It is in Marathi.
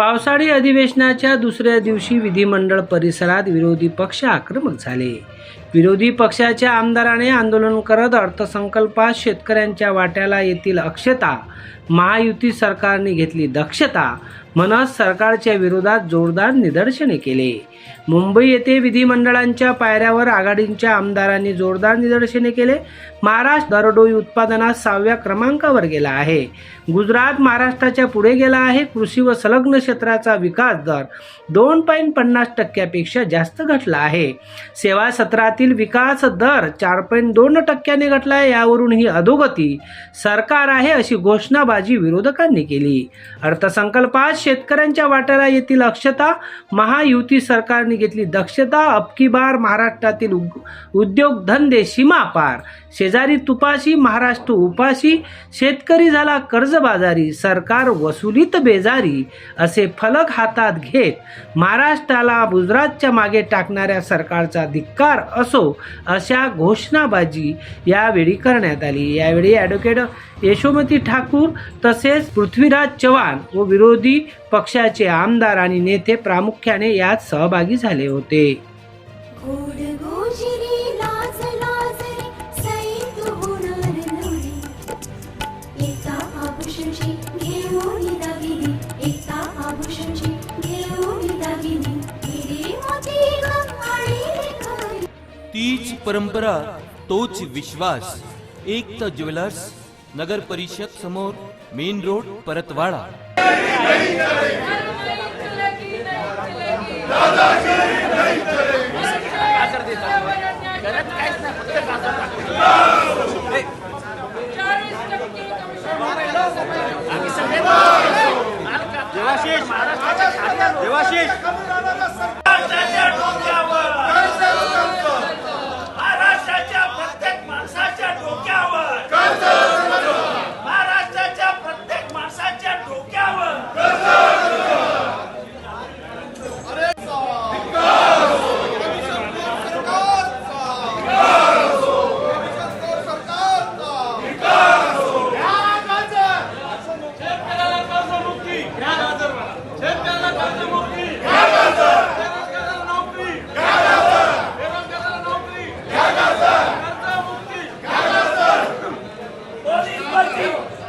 पावसाळी अधिवेशनाच्या दुसऱ्या दिवशी विधिमंडळ परिसरात विरोधी पक्ष आक्रमक झाले. विरोधी पक्षाच्या आमदाराने आंदोलन करत अर्थसंकल्पात शेतकऱ्यांच्या वाट्याला येथील अक्षता. महायुती सरकारने घेतली दक्षता. म्हणत सरकारच्या विरोधात जोरदार निदर्शने केले. मुंबई येथे विधिमंडळांच्या पायऱ्यावर आघाडींच्या आमदारांनी जोरदार निदर्शने केले. महाराष्ट्र दरडोई उत्पादनात सहाव्या क्रमांकावर गेला आहे. गुजरात महाराष्ट्राच्या पुढे गेला आहे. कृषी व संलग्न क्षेत्राचा विकास दर दोन पॉईंट पन्नास टक्क्यापेक्षा जास्त घटला आहे. सेवा सत्रात देशातील विकास दर चार पॉईंट दोन टक्क्याने घटला आहे यावरून ही अधोगती. सरकार आहे अशी घोषणाबाजी विरोधकांनी केली. अर्थसंकल्पात शेतकऱ्यांच्या वाट्याला येथील अक्षता. महायुती सरकारने घेतली दक्षता. अबकी बार महाराष्ट्रातील उग- उद्योग धंदे सीमा पार शेजारी तुपाशी महाराष्ट्र उपाशी. शेतकरी झाला कर्जबाजारी. सरकार वसुलीत बेजारी. असे फलक हातात घेत महाराष्ट्राला गुजरातच्या मागे टाकणाऱ्या सरकारचा धिक्कार असो अशा घोषणाबाजी यावेळी करण्यात आली यावेळी ॲडव्होकेट यशोमती ठाकूर तसेच पृथ्वीराज चव्हाण व विरोधी पक्षाचे आमदार आणि नेते प्रामुख्याने यात सहभागी झाले होते Thank you. तीच परंपरा तोच विश्वास. एकता ज्वेलर्स नगर परिषद समोर main road Paratwada. Devashish Devashish Thank you.